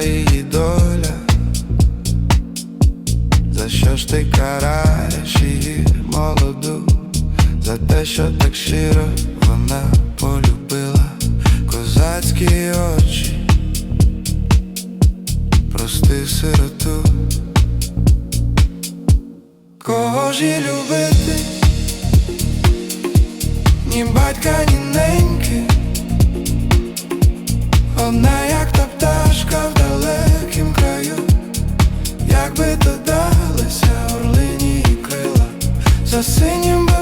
її доля, за що ж ти караєш її молоду, за те, що так щиро вона полюбила козацькі очі, прости сироту, кого ж і любити, ні батька, ні неньки, одна як синім би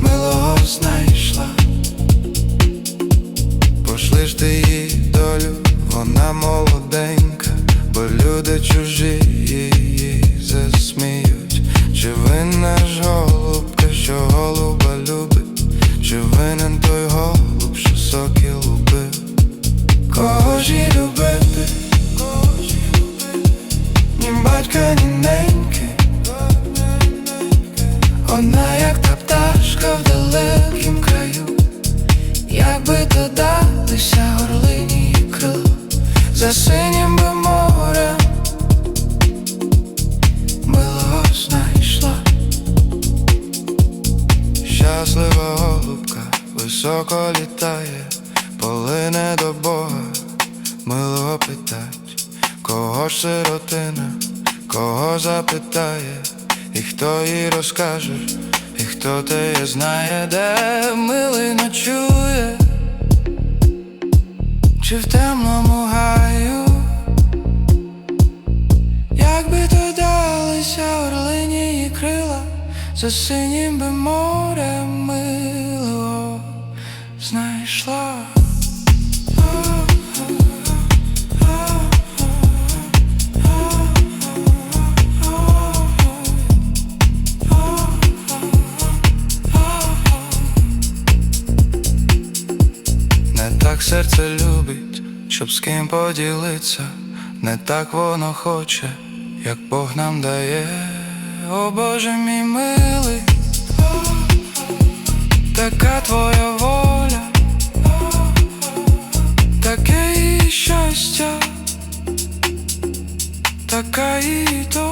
милого знайшла, пошли ж ти її долю, вона молоденька, бо люди чужі засміють. Чи винна ж голубка, що голуба Одна як та пташка в далекім краю. Якби додалися орлині і крила За синім би морем. Милого знайшла. Щаслива голубка високо літає, полине до Бога, милого питать, кого ж сиротина, кого запитає, і хто їй розкаже, і хто те знає, де милий ночує, чи в темному гаю, якби додалися орлині і крила, за синім би морем милого Не так серце любить, щоб з ким поділиться, не так воно хоче, як Бог нам дає, о Боже мій милий, така твоя воля, таке і щастя, така і то.